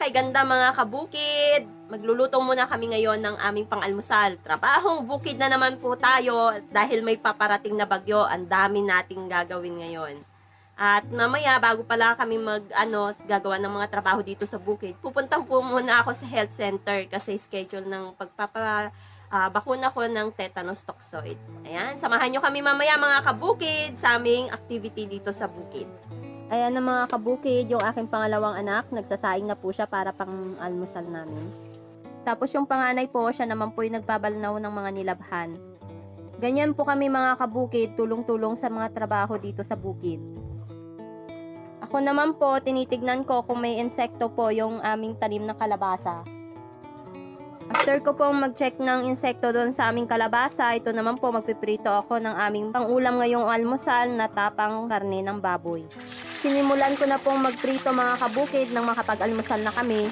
kay ganda mga kabukid. Magluluto muna kami ngayon ng aming pang-almusal. Trabahong bukid na naman po tayo dahil may paparating na bagyo. Ang dami nating gagawin ngayon. At mamaya, bago pala kami mag, ano, gagawa ng mga trabaho dito sa bukid, pupunta po muna ako sa health center kasi schedule ng pagpapa, bakuna ko ng tetanus toxoid. Ayan, samahan nyo kami mamaya mga kabukid sa aming activity dito sa bukid. Ayan na mga kabukid, yung aking pangalawang anak, nagsasaing na po siya para pang almusal namin. Tapos yung panganay po, siya naman po yung nagbabalnaw ng mga nilabhan. Ganyan po kami mga kabukid, tulong-tulong sa mga trabaho dito sa bukid. Ako naman po, tinitignan ko kung may insekto po yung aming tanim na kalabasa. After ko pong mag-check ng insekto doon sa aming kalabasa, ito naman po magpiprito ako ng aming pangulam ngayong almusal na tapang karne ng baboy. Sinimulan ko na pong magprito mga kabukid nang makapag-almusal na kami.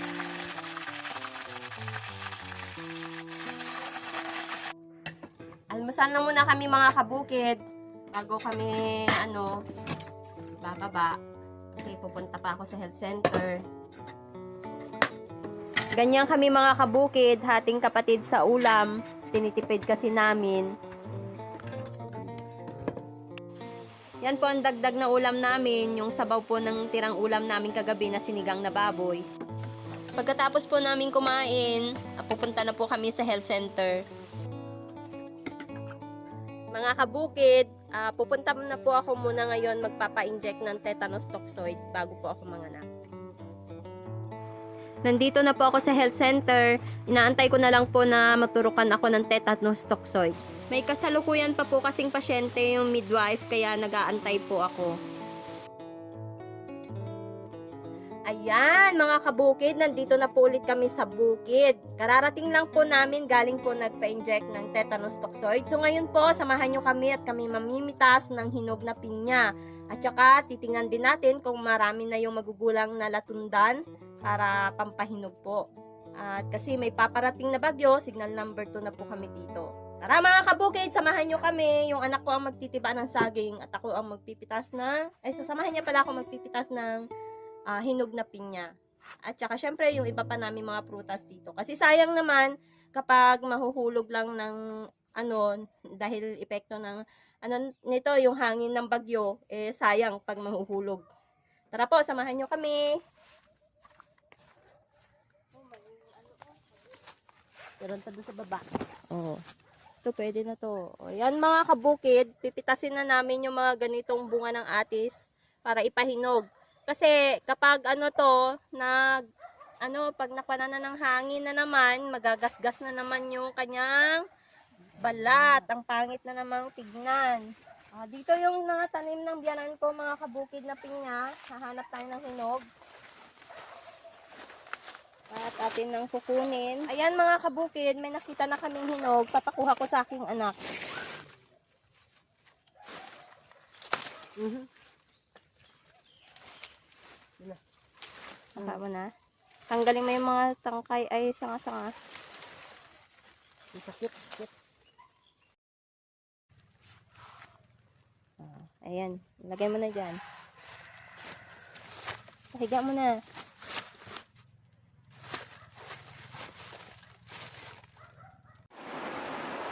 Almusal na muna kami mga kabukid bago kami ano bababa kasi pupunta pa ako sa health center. Ganyan kami mga kabukid, hating kapatid sa ulam. Tinitipid kasi namin. Yan po ang dagdag na ulam namin, yung sabaw po ng tirang ulam namin kagabi na sinigang na baboy. Pagkatapos po namin kumain, ah, pupunta na po kami sa health center. Mga kabukid, ah, pupunta na po ako muna ngayon magpapa-inject ng tetanus toxoid bago po ako manganak. Nandito na po ako sa health center. Inaantay ko na lang po na maturukan ako ng tetanus toxoid. May kasalukuyan pa po kasing pasyente yung midwife kaya nag-aantay po ako. Ayan, mga kabukid, nandito na po ulit kami sa bukid. Kararating lang po namin, galing po nagpa-inject ng tetanus toxoid. So ngayon po, samahan nyo kami at kami mamimitas ng hinog na pinya. At saka, titingnan din natin kung marami na yung magugulang na latundan para pampahinog po. At kasi may paparating na bagyo, signal number 2 na po kami dito. Tara mga kabukid, samahan nyo kami. Yung anak ko ang magtitiba ng saging at ako ang magpipitas na, ay sasamahan niya pala ako magpipitas ng ah, hinog na pinya. At saka syempre yung iba pa namin mga prutas dito. Kasi sayang naman kapag mahuhulog lang ng ano dahil epekto ng ano nito yung hangin ng bagyo eh sayang pag mahuhulog. Tara po, samahan nyo kami. Meron pa doon sa baba. Oo. Ito, pwede na to. O, yan mga kabukid, pipitasin na namin yung mga ganitong bunga ng atis para ipahinog. Kasi kapag ano to, nag, ano, pag nakwana na ng hangin na naman, magagasgas na naman yung kanyang balat. Ang pangit na namang tignan. Ah, dito yung mga tanim ng biyanan ko, mga kabukid na pinya. Hahanap tayo ng hinog. At atin nang kukunin. Ayan mga kabukid, may nakita na kaming hinog. Papakuha ko sa aking anak. Mhm. Saka mo na. Tanggalin mo yung mga tangkay ay sanga-sanga. Sakit, sakit. Ah, ayan. Lagay mo na dyan. Pahiga mo na.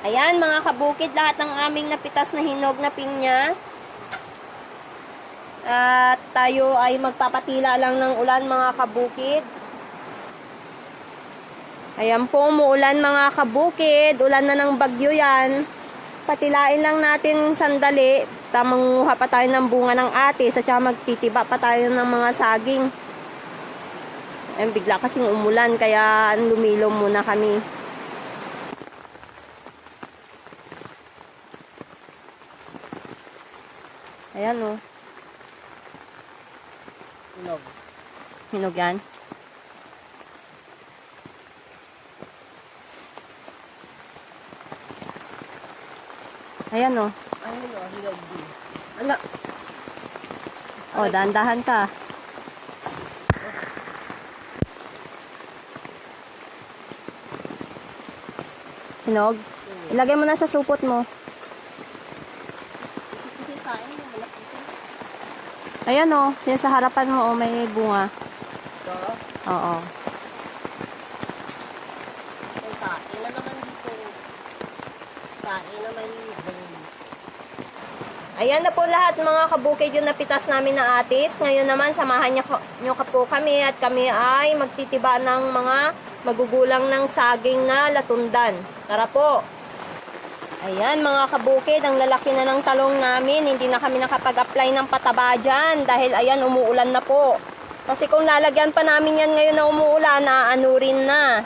Ayan mga kabukid, lahat ng aming napitas na hinog na pinya. At tayo ay magpapatila lang ng ulan mga kabukid. Ayan po, umuulan mga kabukid. Ulan na ng bagyo yan. Patilain lang natin sandali. Tamang pa tayo ng bunga ng atis at saka magtitiba pa tayo ng mga saging. Ayan, bigla kasing umulan kaya lumilom muna kami. Ayan o, oh, Inog. hinog yan. Ayan o. Oh. Ang hinog, hinog din. Ala. Oh, dahan-dahan ka. Hinog? Ilagay mo na sa supot mo. Kasi kain mo, malaki. Ayan o, yan sa harapan mo, oh, may bunga. Ito. Oo. May kain na naman dito. Kain naman yun. Ayan na po lahat mga kabukid yung napitas namin na atis. Ngayon naman, samahan niyo ka po kami at kami ay magtitiba ng mga magugulang ng saging na latundan. Tara po! Ayan mga kabukid, ang lalaki na ng talong namin. Hindi na kami nakapag-apply ng pataba dyan dahil ayan, umuulan na po. Kasi kung lalagyan pa namin yan ngayon na umuulan, naano rin na.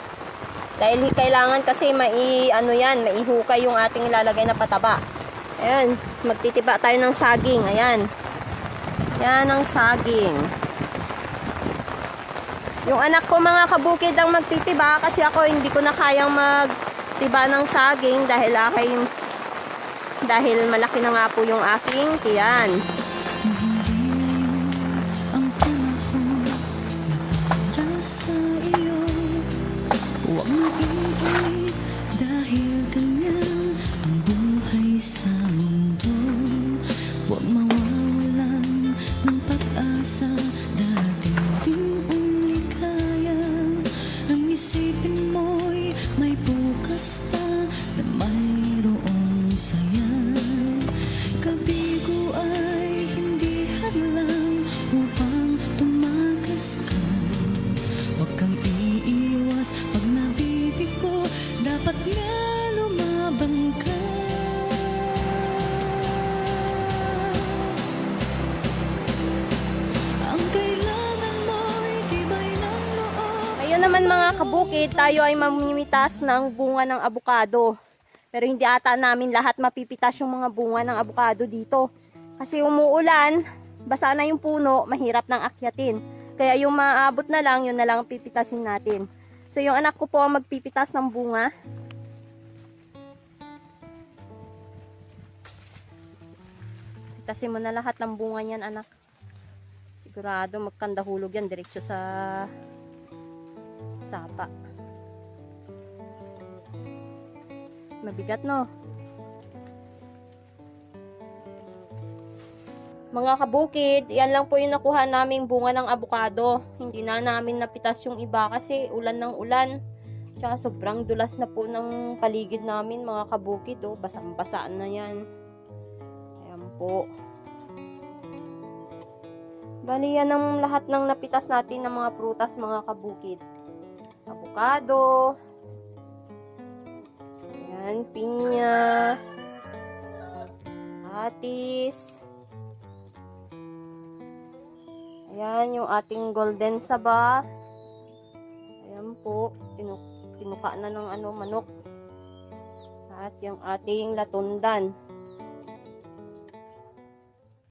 Dahil kailangan kasi mai, ano yan, maihukay yung ating ilalagay na pataba. Ayan, magtitiba tayo ng saging. Ayan. Yan ang saging. Yung anak ko mga kabukid ang magtitiba kasi ako hindi ko na kayang magtiba ng saging dahil aking dahil malaki na nga po yung aking tiyan. Dahil ganyan ang buhay sa mundo Huwag naman mga kabukid, tayo ay mamimitas ng bunga ng abukado. Pero hindi ata namin lahat mapipitas yung mga bunga ng abukado dito. Kasi umuulan, basa na yung puno, mahirap nang akyatin. Kaya yung maabot na lang, yun na lang ang pipitasin natin. So yung anak ko po ang magpipitas ng bunga. Pitasin mo na lahat ng bunga niyan, anak. Sigurado magkandahulog yan, diretso sa sapa. Mabigat, no? Mga kabukid, yan lang po yung nakuha naming bunga ng abukado. Hindi na namin napitas yung iba kasi ulan ng ulan. Tsaka sobrang dulas na po ng paligid namin mga kabukid. Oh. Basang-basaan na yan. Ayan po. Bali yan ang lahat ng napitas natin ng mga prutas mga kabukid. Avocado. Ayan, pinya. Atis. Ayan, yung ating golden saba. Ayan po, tinu tinuka na ng ano, manok. At yung ating latundan.